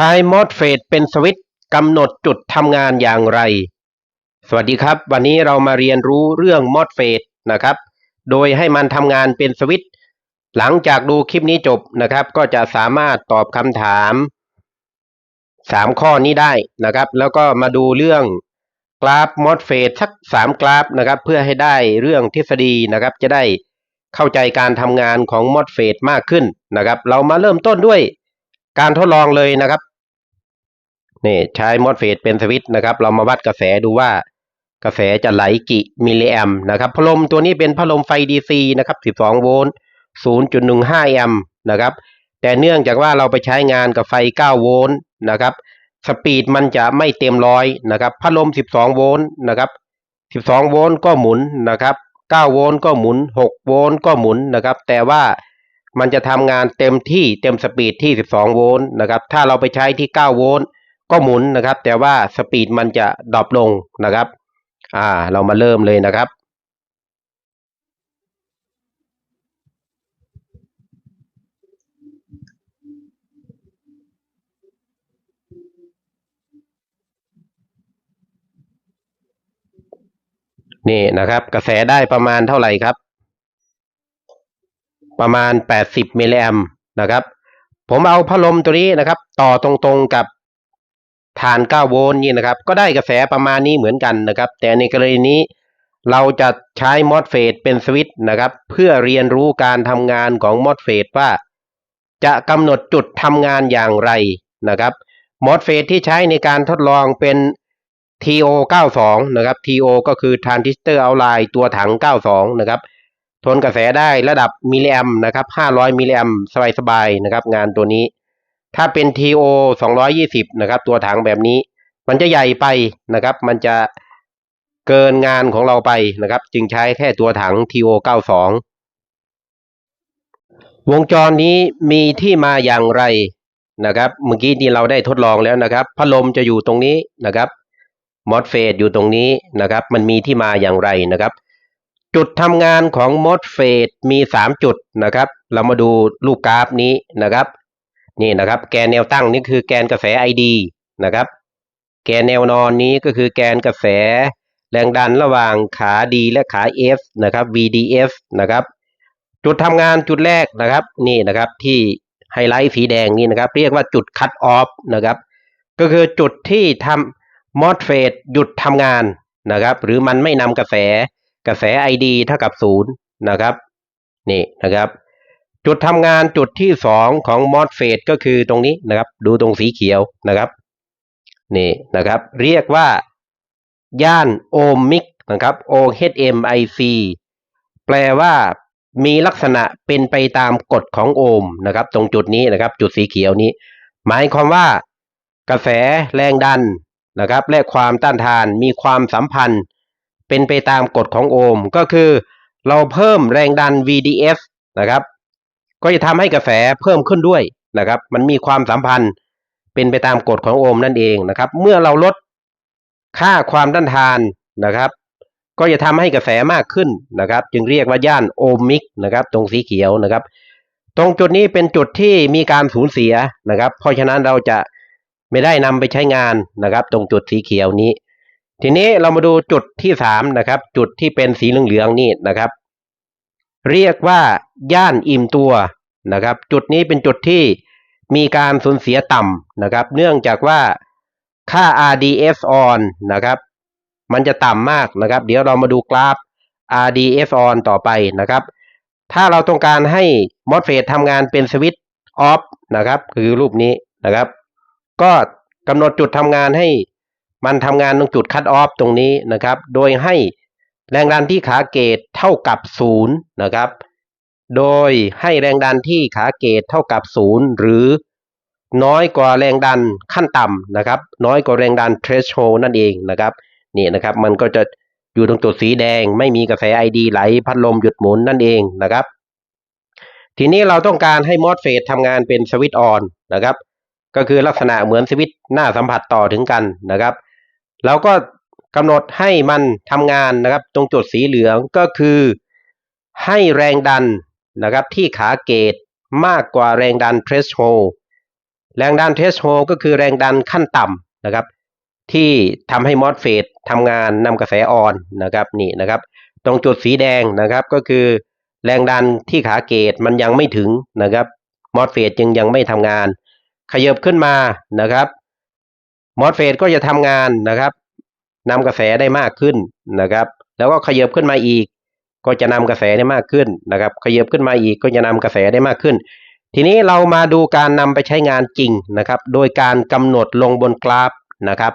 ช้มอสเฟตเป็นสวิตช์กำหนดจุดทำงานอย่างไร สวัสดีครับ วันนี้เรามาเรียนรู้เรื่องมอสเฟตนะครับ โดยให้มันทำงานเป็นสวิตช์หลังจากดูคลิปนี้จบนะครับ ก็จะสามารถตอบคำถามสามข้อนี้ได้นะครับ แล้วก็มาดูเรื่องกราฟมอสเฟตสักสามกราฟนะครับ เพื่อให้ได้เรื่องทฤษฎีนะครับ จะได้เข้าใจการทำงานของมอสเฟตมากขึ้นนะครับ เรามาเริ่มต้นด้วยการทดลองเลยนะครับ นี่ใช้มอสเฟตเป็นสวิตช์นะครับ เรามาวัดกระแสดูว่ากระแสจะไหลกี่มิลลิแอมนะครับพัดลมตัวนี้เป็นพัดลมไฟ DC นะครับ 12 โวลต์ 0.15 แอมป์นะครับ แต่เนื่องจากว่าเราไปใช้งานกับไฟ 9 โวลต์นะครับ สปีดมันจะไม่เต็มร้อยนะครับพัดลม 12 โวลต์นะครับ 12 โวลต์ก็หมุนนะครับ 9 โวลต์ก็หมุน 6 โวลต์ก็หมุนนะครับ แต่ว่ามันจะทำงานเต็มที่เต็มสปีดที่ 12 โวลต์นะครับ ถ้าเราไปใช้ที่ 9 โวลต์ ก็หมุนนะครับ แต่ว่าสปีดมันจะดรอปลงนะครับ อ่า เรามาเริ่มเลยนะครับนี่นะครับ กระแสได้ประมาณเท่าไหร่ครับ ประมาณ 80มิลลิแอมนะครับ ผมเอาพัดลมตัวนี้นะครับ ต่อตรงๆกับ ฐาน 9 โวลต์นี่นะครับ ก็ได้กระแสประมาณนี้เหมือนกันนะครับ แต่ในกรณีนี้เราจะใช้มอสเฟตเป็นสวิตช์นะครับ เพื่อเรียนรู้การทำงานของมอสเฟตว่า จะกำหนดจุดทำงานอย่างไรนะครับมอสเฟตที่ใช้ในการทดลองเป็น TO92 นะครับ TO ก็คือทรานซิสเตอร์เอาไลน์ตัวถัง 92 นะครับ ทนกระแสได้ระดับมิลลิแอมนะครับ 500 มิลลิแอมสบายๆนะครับ งานตัวนี้ ถ้าเป็น TO 220 นะครับ ตัวถังแบบนี้ มันจะใหญ่ไปนะครับ มันจะเกินงานของเราไปนะครับ จึงใช้แค่ตัวถัง TO 92 วงจรนี้มีที่มาอย่างไรนะครับ เมื่อกี้นี้เราได้ทดลองแล้วนะครับ พัดลมจะอยู่ตรงนี้นะครับ มอสเฟตอยู่ตรงนี้นะครับ มันมีที่มาอย่างไรนะครับ จุดทำงานของมอสเฟตมีสามจุดนะครับ เรามาดูลูกกราฟนี้นะครับ นี่นะครับ แกนแนวตั้งนี่คือแกนกระแส ID นะครับ แกนแนวนอนนี้ก็คือแกนกระแสแรงดันระหว่างขาดีและขา F นะครับ VDF นะครับ จุดทำงานจุดแรกนะครับ นี่นะครับที่ไฮไลท์สีแดงนี่นะครับ เรียกว่าจุดคัตออฟนะครับ ก็คือจุดที่ทำมอสเฟตหยุดทำงานนะครับ หรือมันไม่นำกระแสกระแส ID เท่ากับศูนย์นะครับ นี่นะครับ จุดทำงานจุดที่สองของมอสเฟตก็คือตรงนี้นะครับ ดูตรงสีเขียวนะครับ นี่นะครับ เรียกว่า ย่านโอมิกนะครับ OHMIC แปลว่ามีลักษณะเป็นไปตามกฎของโอห์มนะครับ ตรงจุดนี้นะครับ จุดสีเขียวนี้ หมายความว่ากระแสแรงดันนะครับ และความต้านทานมีความสัมพันธ์ เป็นไปตามกฎของโอห์มก็คือ เราเพิ่มแรงดัน VDS นะครับ ก็จะทำให้กระแสเพิ่มขึ้นด้วยนะครับ มันมีความสัมพันธ์เป็นไปตามกฎของโอห์มนั่นเองนะครับ เมื่อเราลดค่าความต้านทานนะครับ ก็จะทำให้กระแสมากขึ้นนะครับ จึงเรียกว่าย่านโอมิกนะครับ ตรงสีเขียวนะครับ ตรงจุดนี้เป็นจุดที่มีการสูญเสียนะครับ เพราะฉะนั้นเราจะไม่ได้นำไปใช้งานนะครับ ตรงจุดสีเขียวนี้ ทีนี้เรามาดูจุดที่สามนะครับ จุดที่เป็นสีเหลืองๆนี่นะครับ เรียกว่าย่านอิ่มตัวนะครับ จุดนี้เป็นจุดที่มีการสูญเสียต่ำนะครับ เนื่องจากว่าค่า RDS on นะครับ มันจะต่ำมากนะครับ เดี๋ยวเรามาดูกราฟ RDS on ต่อไปนะครับ ถ้าเราต้องการให้มอสเฟตทำงานเป็นสวิตช์ออฟนะครับ คือรูปนี้นะครับ ก็กำหนดจุดทำงานให้มันทำงานตรงจุดคัตออฟตรงนี้นะครับ โดยให้ แรงดันที่ขาเกตเท่ากับศูนย์นะครับ โดยให้แรงดันที่ขาเกตเท่ากับศูนย์หรือ น้อยกว่าแรงดันขั้นต่ำนะครับ น้อยกว่าแรงดัน threshold นั่นเองนะครับนี่นะครับมันก็จะอยู่ตรงจุดสีแดง ไม่มีกระแส ID ไหลพัดลมหยุดหมุนนั่นเองนะครับ ทีนี้เราต้องการให้มอสเฟตทำงานเป็นสวิตช์ออนนะครับ ก็คือลักษณะเหมือนสวิตช์หน้าสัมผัสต่อถึงกันนะครับ เราก็ กำหนดให้มันทำงานนะครับ ตรงจุดสีเหลืองก็คือ ให้แรงดันนะครับที่ขาเกตมากกว่าแรงดัน threshold แรงดันเทสโฮก็คือแรงดันขั้นต่ำนะครับ ที่ทำให้มอสเฟตทำงานนำกระแสออนนะครับนี่นะครับ ตรงจุดสีแดงนะครับก็คือ แรงดันที่ขาเกตมันยังไม่ถึงนะครับมอสเฟตจึงยังไม่ทำงาน ขยับขึ้นมานะครับมอสเฟตก็จะทำงานนะครับ นำกระแสได้มากขึ้นนะครับ แล้วก็ขยับขึ้นมาอีก ก็จะนำกระแสได้มากขึ้นนะครับ ขยับขึ้นมาอีกก็จะนำกระแสได้มากขึ้น ทีนี้เรามาดูการนำไปใช้งานจริงนะครับ โดยการกำหนดลงบนกราฟนะครับ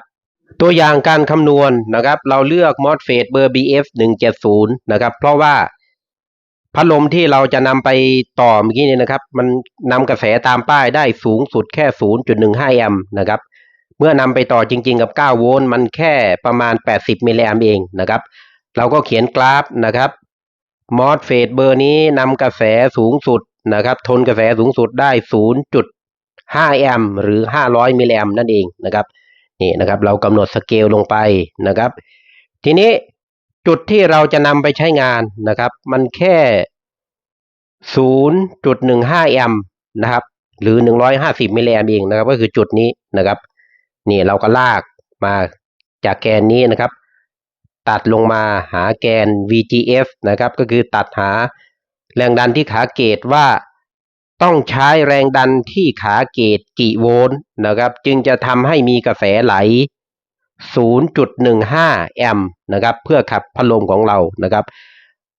ตัวอย่างการคำนวณนะครับ เราเลือก MOSFET เบอร์ BF 170นะครับ เพราะว่าพัดลมที่เราจะนำไปต่อเมื่อกี้นี่นะครับ มันนำกระแสตามป้ายได้สูงสุดแค่ 0.15 แอมป์นะครับ เมื่อนำไปต่อจริง ๆ กับ 9 โวลต์มันแค่ประมาณ 80 มิลลิแอมเองนะครับ เราก็เขียนกราฟนะครับ MOSFET เบอร์นี้นำกระแสสูงสุดนะครับ ทนกระแสสูงสุดได้ 0.5 แอมป์หรือ 500 มิลลิแอมป์นั่นเองนะครับนี่นะครับ เรากำหนดสเกลลงไปนะครับ ทีนี้จุดที่เราจะนำไปใช้งานนะครับ มันแค่ 0.15 แอมป์นะครับ หรือ 150 มิลลิแอมป์เองนะครับ ก็คือจุดนี้นะครับ นี่เราก็ลากมาจากแกนนี้นะครับ ตัดลงมาหาแกน VGF นะครับ ก็คือตัดหาแรงดันที่ขาเกตว่าต้องใช้แรงดันที่ขาเกตกี่โวลต์นะครับ จึงจะทำให้มีกระแสไหล 0.15 แอมป์นะครับ เพื่อขับพัดลมของเรานะครับ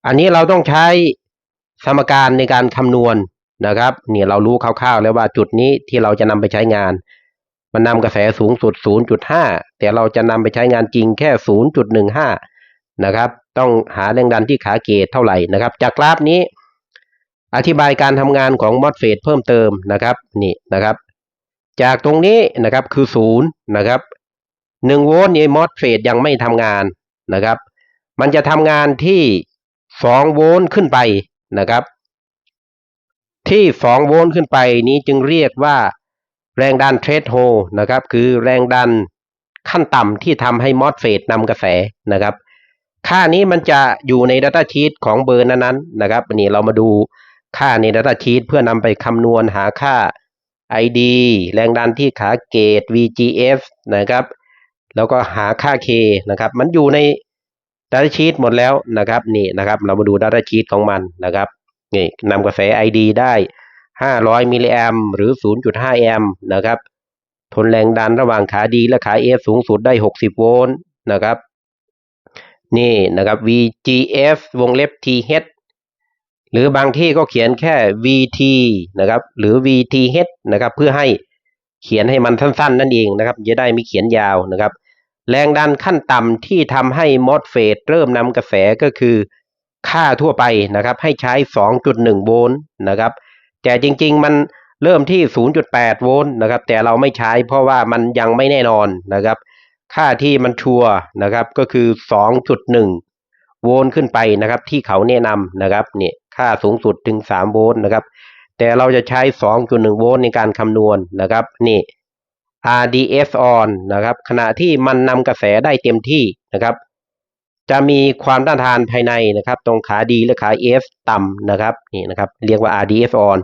อันนี้เราต้องใช้สมการในการคำนวณนะครับ เนี่ยเรารู้คร่าวๆแล้วว่าจุดนี้ที่เราจะนำไปใช้งาน มันนำกระแสสูงสุด 0.5 แต่เราจะนำไปใช้งานจริงแค่ 0.15 นะครับ ต้องหาแรงดันที่ขาเกตเท่าไหร่นะครับ จากกราฟนี้ อธิบายการทำงานของมอสเฟตเพิ่มเติมนะครับนี่นะครับ จากตรงนี้นะครับคือศูนะครับหนึ่งโวลต์นี่มอสเฟตยังไม่ทำงานนะครับ มันจะทำงานที่สองโวลต์ขึ้นไปนะครับที่สองโวลต์ขึ้นไปนี้จึงเรียกว่า แรงดันเทรดโฮนะครับคือแรงดันขั้นต่ำที่ทำให้มอสเฟตนำกระแสนะครับ ค่านี้มันจะอยู่ใน Data Sheet ของเบอร์นั้นๆนะครับนนี้เรามาดูค่าใน Data Sheet เพื่อนำไปคำนวณหาค่า ID แรงดันที่ขาเกต VGF นะครับ แล้วก็หาค่า K นะครับ มันอยู่ใน Data Sheet หมดแล้วนะครับนี่นะครับ เรามาดู Data Sheet ของมันนะครับนี่นำกระแส ID ได้ 500 มิลลิแอมหรือ 0.5 แอมนะครับ ทนแรงดันระหว่างขาดีและขา F สูงสุดได้ 60 โวลต์นะครับ นี่นะครับ VGF วงเล็บ TH หรือบางที่ก็เขียนแค่ VT นะครับ หรือ VTH นะครับ เพื่อให้เขียนให้มันสั้นๆ นั่นเองนะครับจะได้ไม่เขียนยาวนะครับ แรงดันขั้นต่ำที่ทำให้มอสเฟตเริ่มนำกระแสก็คือค่าทั่วไปนะครับ ให้ใช้ 2.1 โวลต์นะครับ แต่จริง ๆ มันเริ่มที่ 0.8 โวลต์นะครับ แต่เราไม่ใช้เพราะว่ามันยังไม่แน่นอนนะครับ ค่าที่มันชัวร์นะครับก็คือ 2.1 โวลต์ขึ้นไปนะครับ ที่เขาแนะนำนะครับเนี่ยค่าสูงสุดถึง 3 โวลต์นะครับ แต่เราจะใช้ 2.1 โวลต์ในการคำนวณนะครับนี่ RDS on นะครับ ขณะที่มันนำกระแสได้เต็มที่นะครับ จะมีความต้านทานภายในนะครับ ตรงขาดีและขา F ต่ำนะครับนี่นะครับ เรียกว่า RDS on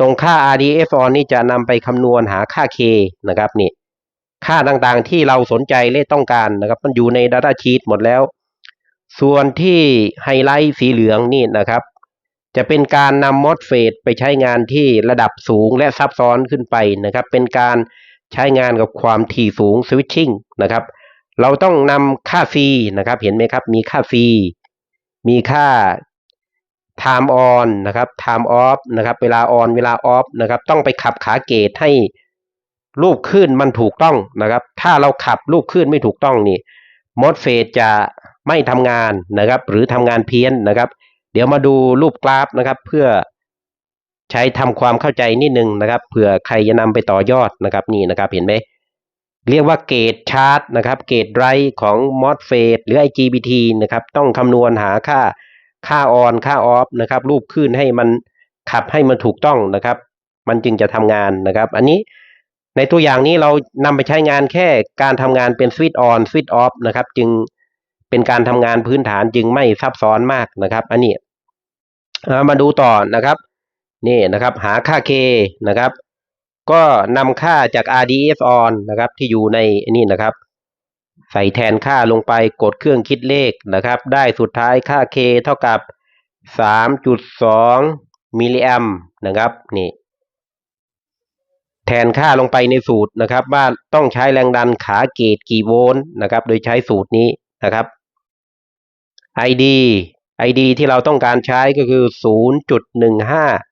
ตรงค่า RDS on นี่จะนำไปคำนวณหาค่า K นะครับนี่ค่าต่างๆที่เราสนใจและต้องการนะครับ มันอยู่ใน Data Sheet หมดแล้ว ส่วนที่ไฮไลท์สีเหลืองนี่นะครับ จะเป็นการนำมอสเฟตไปใช้งานที่ระดับสูงและซับซ้อนขึ้นไปนะครับ เป็นการใช้งานกับความถี่สูง switching นะครับ เราต้องนำค่า C นะครับ เห็นไหมครับ มีค่า C มีค่า time on นะครับ time off นะครับ เวลา on เวลา off นะครับ ต้องไปขับขาเกตให้รูปขึ้นมันถูกต้องนะครับ ถ้าเราขับรูปขึ้นไม่ถูกต้องนี่มอสเฟตจะไม่ทำงานนะครับ หรือทำงานเพี้ยนนะครับ เดี๋ยวมาดูรูปกราฟนะครับ เพื่อใช้ทำความเข้าใจนิดนึงนะครับ เผื่อใครจะนำไปต่อยอดนะครับ นี่นะครับ เห็นไหม เรียกว่าเกตชาร์ตนะครับ เกตไรของ MOSFET หรือ IGBT นะครับ ต้องคำนวณหาค่าค่าออนค่าออฟนะครับ รูปขึ้นให้มันขับให้มันถูกต้องนะครับ มันจึงจะทำงานนะครับ อันนี้ในตัวอย่างนี้เรานำไปใช้งานแค่การทำงานเป็นสวิตช์ออนสวิตช์ออฟนะครับ จึงเป็นการทำงานพื้นฐานจึงไม่ซับซ้อนมากนะครับ อันนี้มาดูต่อนะครับ นี่นะครับ หาค่า K นะครับ ก็นำค่าจาก RDS on นะครับ ที่อยู่ในนี่นะครับ ใส่แทนค่าลงไปกดเครื่องคิดเลขนะครับ ได้สุดท้ายค่า K เท่ากับ 3.2 มิลลิแอมนะครับนี่ แทนค่าลงไปในสูตรนะครับ ว่าต้องใช้แรงดันขาเกตกี่โวลต์นะครับ โดยใช้สูตรนี้นะครับ ID ID ที่เราต้องการใช้ก็คือ 0.15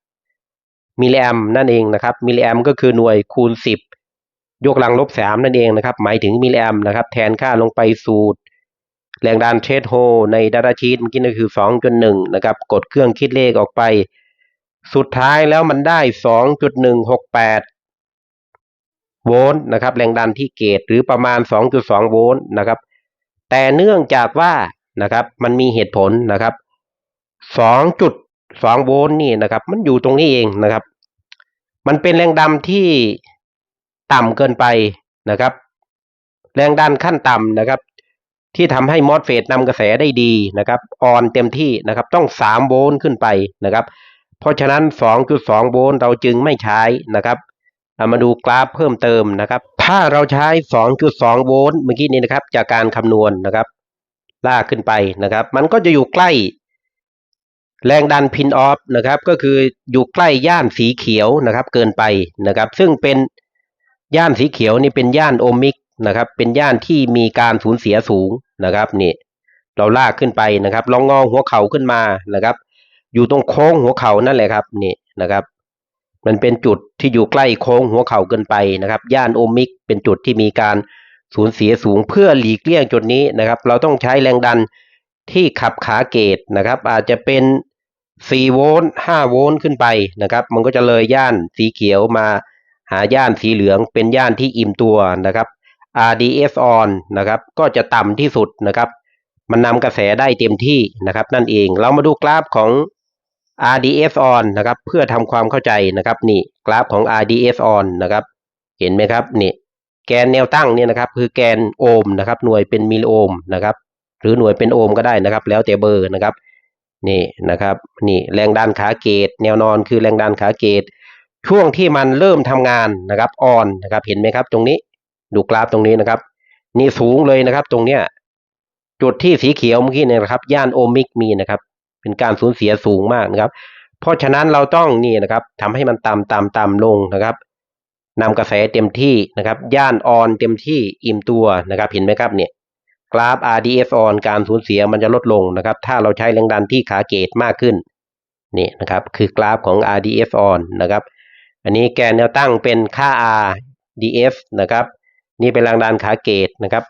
มิลลิแอมนั่นเองนะครับมิลลิแอมก็คือหน่วยคูณ 10 ยกกำลังลบ3นั่นเองนะครับ หมายถึงมิลลิแอมนะครับ แทนค่าลงไปสูตร แรงดันเทสโฮในดาต้าชีตเมื่อกี้ก็คือ2.1นะครับ กดเครื่องคิดเลขออกไป สุดท้ายแล้วมันได้ 2.168 โวลต์นะครับ แรงดันที่เกตหรือประมาณ 2.2 โวลต์นะครับ แต่เนื่องจากว่านะครับ มันมีเหตุผลนะครับ 2.2โวลต์นี่นะครับ มันอยู่ตรงนี้เองนะครับ มันเป็นแรงดันที่ต่ำเกินไปนะครับ แรงดันขั้นต่ำนะครับ ที่ทำให้มอสเฟตนำกระแสได้ดีนะครับออนเต็มที่นะครับ ต้อง3โวลต์ขึ้นไปนะครับ เพราะฉะนั้น2.2โวลต์เราจึงไม่ใช้นะครับเอามาดูกราฟเพิ่มเติมนะครับ ถ้าเราใช้ 2.2 โวลต์เมื่อกี้นี้นะครับ จากการคำนวณนะครับ ลากขึ้นไปนะครับ มันก็จะอยู่ใกล้ แรงดันพินออฟนะครับก็คืออยู่ใกล้ย่านสีเขียวนะครับเกินไปนะครับ ซึ่งเป็นย่านสีเขียวนี่เป็นย่านโอมิกนะครับ เป็นย่านที่มีการสูญเสียสูงนะครับนี่เราลากขึ้นไปนะครับ ลองงอหัวเข่าขึ้นมานะครับ อยู่ตรงโค้งหัวเข่านั่นแหละครับนี่นะครับ มันเป็นจุดที่อยู่ใกล้โค้งหัวเข่าเกินไปนะครับ ย่านโอมิกเป็นจุดที่มีการสูญเสียสูงเพื่อหลีกเลี่ยงจุดนี้นะครับ เราต้องใช้แรงดันที่ขับขาเกตนะครับ อาจจะเป็น 4 โวลต์ 5 โวลต์ขึ้นไปนะครับ มันก็จะเลยย่านสีเขียวมาหาย่านสีเหลืองเป็นย่านที่อิ่มตัวนะครับ RDS on นะครับก็จะต่ำที่สุดนะครับ มันนำกระแสได้เต็มที่นะครับ นั่นเองเรามาดูกราฟของ RDS on นะครับ เพื่อทำความเข้าใจนะครับนี่กราฟของ RDS on นะครับ เห็นไหมครับนี่แกนแนวตั้งเนี่ยนะครับ คือแกนโอห์มนะครับ หน่วยเป็นมิลลิโอห์มนะครับ หรือหน่วยเป็นโอห์มก็ได้นะครับ แล้วแต่เบอร์นะครับ นี่นะครับนี่แรงดันขาเกต แนวนอนคือแรงดันขาเกต ช่วงที่มันเริ่มทำงานนะครับออนนะครับเห็นไหมครับ ตรงนี้ดูกราฟตรงนี้นะครับ นี่สูงเลยนะครับ ตรงเนี้ยจุดที่สีเขียวเมื่อกี้นะครับ ย่านโอมิกมีนะครับ เป็นการสูญเสียสูงมากนะครับ เพราะฉะนั้นเราต้องนี่นะครับทำให้มันต่ำต่ำต่ำลงนะครับนำกระแสเต็มที่นะครับ ย่านออนเต็มที่อิ่มตัวนะครับ เห็นไหมครับเนี่ย กราฟ RDS on การสูญเสียมันจะลดลงนะครับ ถ้าเราใช้แรงดันที่ขาเกตมากขึ้นนี่นะครับคือกราฟของ RDS on นะครับ อันนี้แกนแนวตั้งเป็นค่า RDS นะครับ นี่เป็นแรงดันขาเกตนะครับ